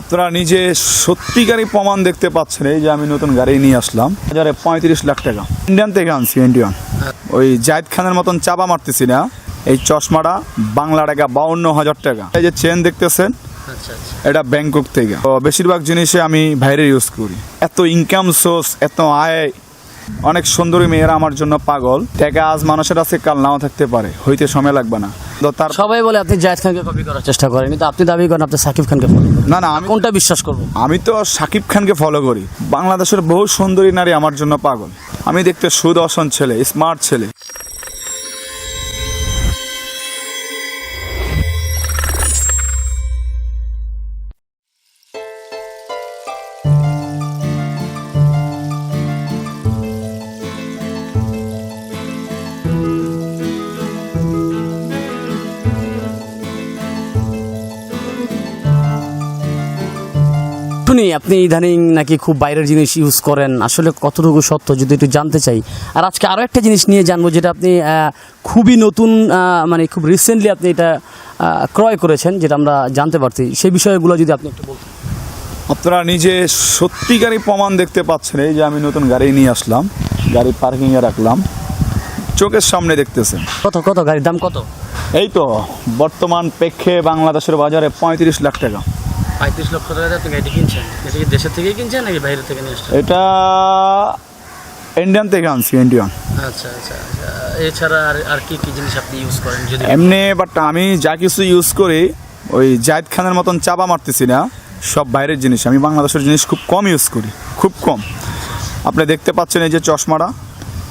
আপনারা নিজে সত্যিকারই প্রমাণ দেখতে পাচ্ছেন। এই যে আমি নতুন গাড়ি নিয়ে আসলাম। হাজারে পঁয়ত্রিশ লাখ টাকা। ইন্ডিয়ান থেকে আনছি ইন্ডিয়ান ওই জায়দ খানের মতন চাপা মারতেছি না। এই চশমাটা বাংলা টাকা বাউন্ন হাজার টাকা। এই যে চেন দেখতেছেন আচ্ছা আচ্ছা। এটা ব্যাংকক থেকে। বেশিরভাগ জিনিসে আমি বাইরে ইউজ করি। এত ইনকাম সোর্স এত আয় অনেক সুন্দরী মেয়েরা আমার জন্য পাগল। টাকা আজ মানুষের আছে কাল নাও থাকতে পারে। হইতে সময় লাগবে না। তার সবাই বলে আপনি জায়েদ খানকে কপি করার চেষ্টা করেন কিন্তু আপনি দাবি করেন আপনি সাকিব খানকে ফলো করেন। না না আমি কোনটা বিশ্বাস করব? আমি তো সাকিব খানকে ফলো করি। বাংলাদেশের বহু সুন্দরী নারী আমার জন্য পাগল। আমি দেখতে সুদর্শন ছেলে স্মার্ট ছেলে। শুনি আপনি ইদানিং নাকি খুব বাইরের জিনিস ইউজ করেন। আসলে কতটুকু সত্য যদি একটু জানতে চাই। আর আজকে আরও একটা জিনিস নিয়ে জানব যেটা আপনি খুবই নতুন মানে খুব রিসেন্টলি আপনি এটা ক্রয় করেছেন যেটা আমরা জানতে পারছি। সেই বিষয়গুলো যদি আপনি একটু বলতেন। আপনারা নিজে সত্যিকারই প্রমাণ দেখতে পাচ্ছেন এই যে আমি নতুন গাড়ি নিয়ে আসলাম গাড়ি পার্কিংয়ে রাখলাম। চোখের সামনে দেখতেছেন। কত কত গাড়ির দাম কত? এই তো বর্তমান প্রেক্ষে বাংলাদেশের বাজারে পঁয়ত্রিশ লাখ টাকা। পঁয়ত্রিশ লক্ষ টাকা আপনি গাড়িটি কিনছেন এটা কি দেশের থেকেই কিনছেন নাকি বাইরে থেকে নিয়ে আসছেন এটা ইন্ডিয়ান থেকে আনছি ইন্ডিয়ান আচ্ছা আচ্ছা আচ্ছা। এছাড়া আর আর কি কি জিনিস আপনি ইউজ করেন যদি এমনি বাট আমি যা কিছু ইউজ করি ওই জায়দ খানের মতন চাপা মারতেছি না সব বাইরের জিনিস। আমি বাংলাদেশের জিনিস খুব কম ইউজ করি খুব কম। আপনি দেখতে পাচ্ছেন এই যে চশমাটা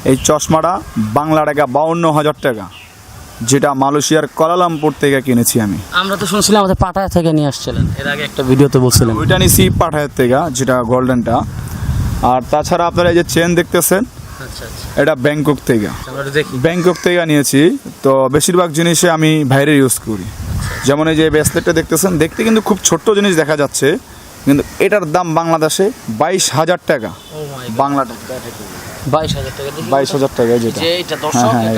এই চশমাটা বাংলা টাকা বাউন্ন হাজার টাকা। যেটা মালয়েশিয়ার কলালামপুর থেকে কিনেছি আমি। আমরা তো শুনছিলাম আমাদের পাটায়া থেকে নিয়ে আসছিলেন। এর আগে একটা ভিডিওতে বলছিলেন। ওইটা নিছি পাঠায়ের থেকে যেটা গোল্ডেনটা। আর তাছাড়া আপনারা এই যে চেন দেখতেছেন আচ্ছা আচ্ছা। এটা ব্যাংকক থেকে। দেখি। ব্যাংকক থেকে নিয়েছি তো বেশিরভাগ জিনিসে আমি বাইরে ইউজ করি। যেমন এই যে ব্রেসলেটটা দেখতেছেন দেখতে কিন্তু খুব ছোট্ট জিনিস দেখা যাচ্ছে কিন্তু এটার দাম বাংলাদেশে বাইশ হাজার টাকা। ও বাংলা টাকা বাইশ হাজার টাকা। বাইশ হাজার টাকা যেটা। যে এটা দর্শক হ্যাঁ,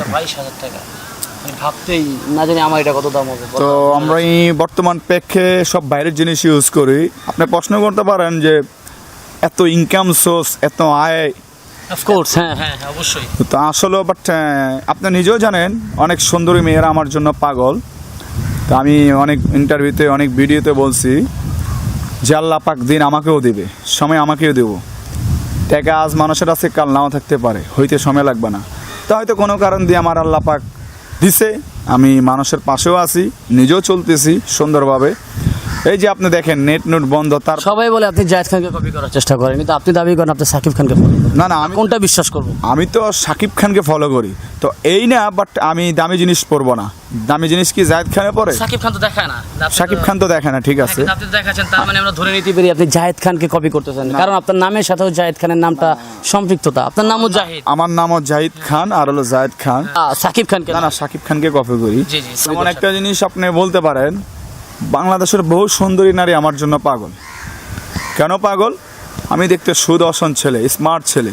এটা এটা। বাইশ হাজার টাকা আমি ভাবতেই না জানি আমার এটা কত দাম হবে। তো আমরা বর্তমান প্রেক্ষে সব বাইরের জিনিস ইউজ করি। আপনি প্রশ্ন করতে পারেন যে এত ইনকাম সোর্স এত আয়। অফকোর্স হ্যাঁ হ্যাঁ হ্যাঁ, অবশ্যই। তো আসলে বাট আপনি নিজেও জানেন অনেক সুন্দরী মেয়েরা আমার জন্য পাগল। তো আমি অনেক ইন্টারভিউতে অনেক ভিডিওতে বলছি যে আল্লাহ পাক দিন আমাকেও দেবে সময় আমাকেও দেবো। টাকা আজ মানুষের আছে কাল নাও থাকতে পারে হইতে সময় লাগবে না। তো হয়তো কোনো কারণ দিয়ে আমার আল্লাহ পাক দিছে। আমি মানুষের পাশেও আছি নিজেও চলতেছি সুন্দরভাবে। এই যে আপনি দেখেন নেট নোট বন্ধ তার সবাই বলে আপনি জায়েদ খানকে কপি করার চেষ্টা করেন কিন্তু আপনি দাবি করেন আপনি সাকিব খানকে ফলো না না আমি কোনটা বিশ্বাস করব? আমি তো সাকিব খানকে ফলো করি। তো এই না বাট আমি দামি জিনিস পরবো না। দামি জিনিস কি জায়দ খানে পরে? সাকিব খান তো দেখায় না। সাকিব খান তো দেখে না ঠিক আছে। আপনি দেখাচ্ছেন তার মানে আমরা ধরে নিতে পারি আপনি জাহেদ খানকে কপি করতেছেন। কারণ আপনার নামের সাথেও জাহেদ খানের নামটা সম্পৃক্ততা। আপনার নামও জাহিদ। আমার নামও জাহিদ খান আর হলো জায়েদ খান। সাকিব খানকে না না সাকিব খানকে কপি করি। জি, জি, এমন একটা জিনিস আপনি বলতে পারেন বাংলাদেশের বহু সুন্দরী নারী আমার জন্য পাগল। কেন পাগল? আমি দেখতে সুদর্শন ছেলে স্মার্ট ছেলে,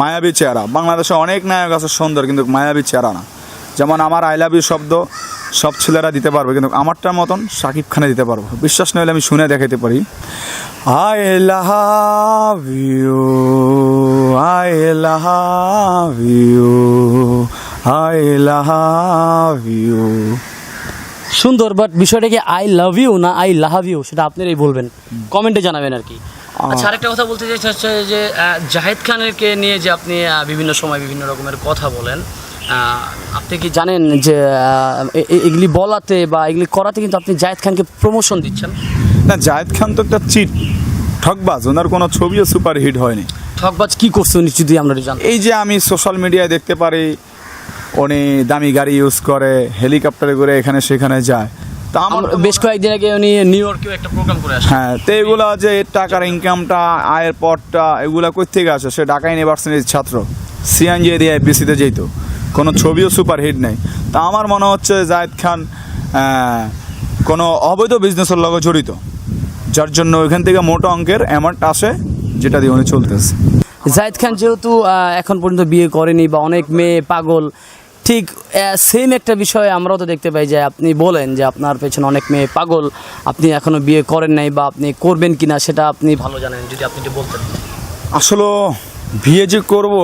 মায়াবী চেহারা। বাংলাদেশে অনেক নায়ক আছে সুন্দর, কিন্তু মায়াবী চেহারা না। যেমন আমার আই লাভ ইউ শব্দ সব ছেলেরা দিতে পারবে, কিন্তু আমারটার মতন সাকিব খানে দিতে পারব। বিশ্বাস না হলে আমি শুনে দেখাতে পারি। I love you I love you I love you সুন্দর বাট বিষয়টা কি আই লাভ ইউ না আই লাভ ইউ সেটা আপনারাই বলবেন। কমেন্টে জানাবেন আর কি। আচ্ছা আরেকটা কথা বলতে চাইছি হচ্ছে যে জাহেদ খানেরকে নিয়ে যে আপনি বিভিন্ন সময় বিভিন্ন রকমের কথা বলেন আপনি কি জানেন যে এগুলি বলাতে বা এগুলি করাতে কিন্তু আপনি জাহেদ খানকে প্রমোশন দিচ্ছেন? না জায়েদ খান তো একটা চিট ঠকবাজ। ওনার কোনো ছবিও সুপার হিট হয়নি। ঠকবাজ কি করছে উনি যদি আমরা জানি এই যে আমি সোশ্যাল মিডিয়ায় দেখতে পারি উনি দামি গাড়ি ইউজ করে হেলিকপ্টারে করে এখানে সেখানে যায়। তা আমার বেশ কয়েকদিন আগে উনি নিউ ইয়র্কেও একটা প্রোগ্রাম করে আসেন। হ্যাঁ তো এগুলো যে টাকার ইনকামটা আয়ের পথটা এগুলো কই থেকে আসে? সে ঢাকা ইউনিভার্সিটির ছাত্র। সিএনজি এরিয়ায় বিসিতে যেত কোনো ছবিও সুপার হিট নেই। তা আমার মনে হচ্ছে জায়েদ খান কোনো অবৈধ বিজনেসের লগে জড়িত। যার জন্য ওইখান থেকে মোটা অঙ্কের অ্যামাউন্ট আসে যেটা দিয়ে উনি চলতেছে। জায়েদ খান যেহেতু এখন পর্যন্ত বিয়ে করেনি বা অনেক মেয়ে পাগল ঠিক সেম একটা বিষয়ে আমরাও তো দেখতে পাই যে আপনি বলেন যে আপনার পেছনে অনেক মেয়ে পাগল, আপনি এখনও বিয়ে করেন নাই বা আপনি করবেন কিনা সেটা আপনি ভালো জানেন, যদি আপনি বলতেন। আসলে বিয়ে যে করব,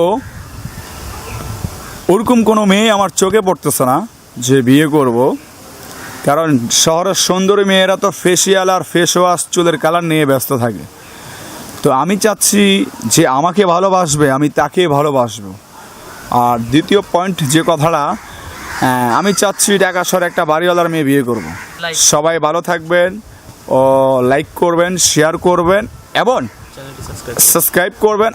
ওরকম কোনো মেয়ে আমার চোখে পড়তেছে না যে বিয়ে করব। কারণ শহরের সুন্দরী মেয়েরা তো ফেসিয়াল আর ফেস ওয়াশ চুলের কালার নিয়ে ব্যস্ত থাকে। তো আমি চাচ্ছি যে আমাকে ভালোবাসবে, আমি তাকে ভালোবাসবো। আর দ্বিতীয় পয়েন্ট যে কথাটা আমি চাচ্ছি ঢাকা শহরে একটা বাড়িওয়ালার মেয়ে বিয়ে করব। সবাই ভালো থাকবেন ও লাইক করবেন শেয়ার করবেন এবং সাবস্ক্রাইব সাবস্ক্রাইব করবেন।